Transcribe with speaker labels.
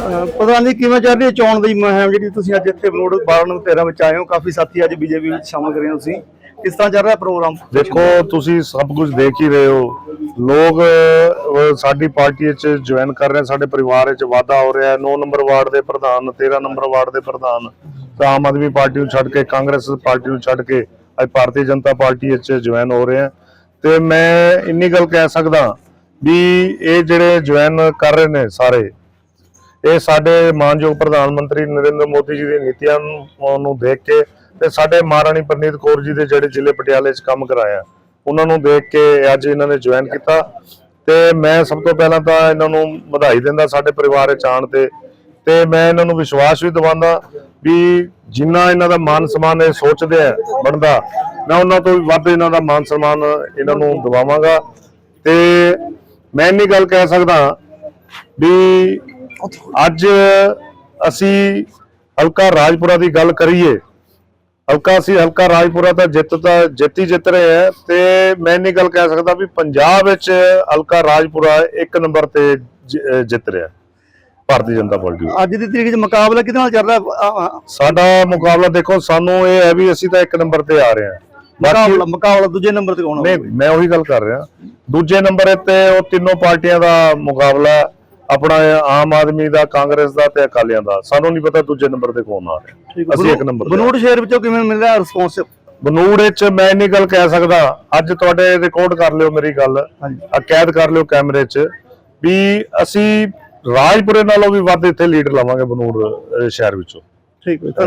Speaker 1: ਅਹ ਪ੍ਰਧਾਨ ਜੀ ਕਿਵੇਂ ਚੱਲ ਰਹੀ ਹੈ ਚੋਣ ਦੀ ਮੁਹਿੰਮ ਜਿਹੜੀ ਤੁਸੀਂ ਅੱਜ ਇੱਥੇ ਮੋੜ 12 ਨੂੰ 13 ਵਿੱਚ ਆਏ ਹੋ। ਕਾਫੀ ਸਾਥੀ ਅੱਜ ਬੀਜੇਪੀ ਵਿੱਚ ਸ਼ਾਮਲ ਕਰੇ ਹੋ ਤੁਸੀਂ। ਕਿਸ ਤਰ੍ਹਾਂ ਚੱਲ ਰਿਹਾ ਪ੍ਰੋਗਰਾਮ?
Speaker 2: ਦੇਖੋ, ਤੁਸੀਂ ਸਭ ਕੁਝ ਦੇਖ ਹੀ ਰਹੇ ਹੋ। ਲੋਕ ਸਾਡੀ ਪਾਰਟੀ ਵਿੱਚ ਜੁਆਇਨ ਕਰ ਰਹੇ, ਸਾਡੇ ਪਰਿਵਾਰ ਵਿੱਚ ਵਾਧਾ ਹੋ ਰਿਹਾ ਹੈ। 9 ਨੰਬਰ ਵਾਰਡ ਦੇ ਪ੍ਰਧਾਨ 13 ਨੰਬਰ ਵਾਰਡ ਦੇ ਪ੍ਰਧਾਨ। ਆਮ ਆਦਮੀ ਪਾਰਟੀ ਨੂੰ ਛੱਡ ਕੇ, ਕਾਂਗਰਸ ਪਾਰਟੀ ਨੂੰ ਛੱਡ ਕੇ ਅੱਜ ਭਾਰਤੀ ਜਨਤਾ ਪਾਰਟੀ ਵਿੱਚ ਜੁਆਇਨ ਹੋ ਰਹੇ ਹੈ। ਤੇ ਮੈਂ ਇੰਨੀ ਗੱਲ ਕਹਿ ਸਕਦਾ ਵੀ ਇਹ ਜਿਹੜੇ ਜੁਆਇਨ ਕਰ ਰਹੇ ਨੇ ਸਾਰੇ ਇਹ ਸਾਡੇ ਮਾਨਯੋਗ ਪ੍ਰਧਾਨ ਮੰਤਰੀ ਨਰਿੰਦਰ ਮੋਦੀ ਜੀ ਦੀ ਨੀਤੀਆਂ ਨੂੰ ਦੇਖ ਕੇ ਤੇ ਸਾਡੇ ਮਹਾਰਾਣੀ ਪ੍ਰਨੀਤ ਕੌਰ ਜੀ ਦੇ ਜਿਹੜੇ ਜ਼ਿਲ੍ਹੇ ਪਟਿਆਲੇ 'ਚ ਕੰਮ ਕਰਾਇਆ। ਉਹਨਾਂ ਨੂੰ ਦੇਖ ਕੇ ਅੱਜ ਇਹਨਾਂ ਨੇ ਜੁਆਇਨ ਕੀਤਾ। ਤੇ ਮੈਂ ਸਭ ਤੋਂ ਪਹਿਲਾਂ ਤਾਂ ਇਹਨਾਂ ਨੂੰ ਵਧਾਈ ਦਿੰਦਾ ਸਾਡੇ ਪਰਿਵਾਰ ਵਿੱਚ ਆਉਣ ਤੇ। ਤੇ ਮੈਂ ਇਹਨਾਂ ਨੂੰ ਵਿਸ਼ਵਾਸ ਵੀ ਦਿਵਾਉਂਦਾ ਵੀ ਜਿੰਨਾ ਇਹਨਾਂ ਦਾ ਮਾਨ ਸਨਮਾਨ ਇਹ ਸੋਚਦੇ ਆ ਬਣਦਾ, ਮੈਂ ਉਹਨਾਂ ਤੋਂ ਵੀ ਵੱਧ ਇਹਨਾਂ ਦਾ ਮਾਨ ਸਨਮਾਨ ਇਹਨਾਂ ਨੂੰ ਦਿਵਾਵਾਂਗਾ। ਤੇ ਮੈਂ ਇੰਨੀ ਗੱਲ ਕਹਿ ਸਕਦਾ ਵੀ ਅੱਜ ਅਸੀਂ ਹਲਕਾ ਰਾਜਪੁਰਾ ਦੀ ਗੱਲ ਕਰੀਏ ਹਲਕਾ ਸੀ ਹਲਕਾ ਰਾਜਪੁਰਾ ਤਾਂ ਜਿੱਤ ਤਾਂ ਜਿੱਤ ਜਿੱਤ ਰਹੇ ਹੈ ਤੇ ਮੈਂ ਨਹੀਂ ਗੱਲ ਕਹਿ ਸਕਦਾ ਵੀ ਪੰਜਾਬ ਵਿੱਚ ਹਲਕਾ ਰਾਜਪੁਰਾ ਇੱਕ ਨੰਬਰ ਤੇ ਜਿੱਤ ਰਿਹਾ ਭਾਰਤੀ ਜਨਤਾ ਪਾਰਟੀ
Speaker 1: ਅੱਜ ਦੀ ਤਰੀਕ 'ਚ ਮੁਕਾਬਲਾ ਕਿਹਦੇ ਨਾਲ ਚੱਲ ਰਿਹਾ?
Speaker 2: ਸਾਡਾ ਮੁਕਾਬਲਾ ਦੇਖੋ ਸਾਨੂੰ ਇਹ ਹੈ ਵੀ ਅਸੀਂ ਤਾਂ ਇੱਕ ਨੰਬਰ ਤੇ ਆ ਰਹੇ ਹਾਂ।
Speaker 1: ਮੁਕਾਬਲਾ ਮੁਕਾਬਲਾ ਦੂਜੇ ਨੰਬਰ ਤੇ ਕੌਣ
Speaker 2: ਨਹੀਂ ਮੈਂ ਉਹੀ ਗੱਲ ਕਰ ਰਿਹਾ। ਦੂਜੇ ਨੰਬਰ ਤੇ ਉਹ ਤਿੰਨੋਂ ਪਾਰਟੀਆਂ ਦਾ ਮੁਕਾਬਲਾ। ਆਪਣਾ ਆਮ ਆਦਮੀ ਦਾ ਕਾਂਗਰਸ ਦਾ ਤੇ ਅਕਾਲੀਆਂ ਦਾ। ਸਾਨੂੰ ਨਹੀਂ ਪਤਾ ਦੂਜੇ ਨੰਬਰ ਤੇ ਕੌਣ ਆ ਰਿਹਾ। ਅਸੀਂ ਇੱਕ ਨੰਬਰ
Speaker 1: ਬਨੂੜ ਸ਼ਹਿਰ ਵਿੱਚੋਂ ਕਿਵੇਂ ਮਿਲ ਰਿਹਾ ਰਿਸਪੌਂਸ
Speaker 2: ਬਨੂੜ ਵਿੱਚ ਮੈਂ ਇੰਨੀ ਗੱਲ ਕਹਿ ਸਕਦਾ ਅੱਜ ਤੁਹਾਡੇ ਰਿਕਾਰਡ ਕਰ ਲਿਓ ਮੇਰੀ ਗੱਲ।
Speaker 1: ਹਾਂਜੀ।
Speaker 2: ਆ ਕੈਦ ਕਰ ਲਿਓ ਕੈਮਰੇ 'ਚ ਵੀ ਅਸੀਂ ਰਾਜਪੁਰੇ ਨਾਲੋਂ ਵੀ ਵੱਧ ਇੱਥੇ ਲੀਡਰ ਲਵਾਂਗੇ ਬਨੂੜ ਸ਼ਹਿਰ ਵਿੱਚੋਂ।
Speaker 1: ਠੀਕ ਹੈ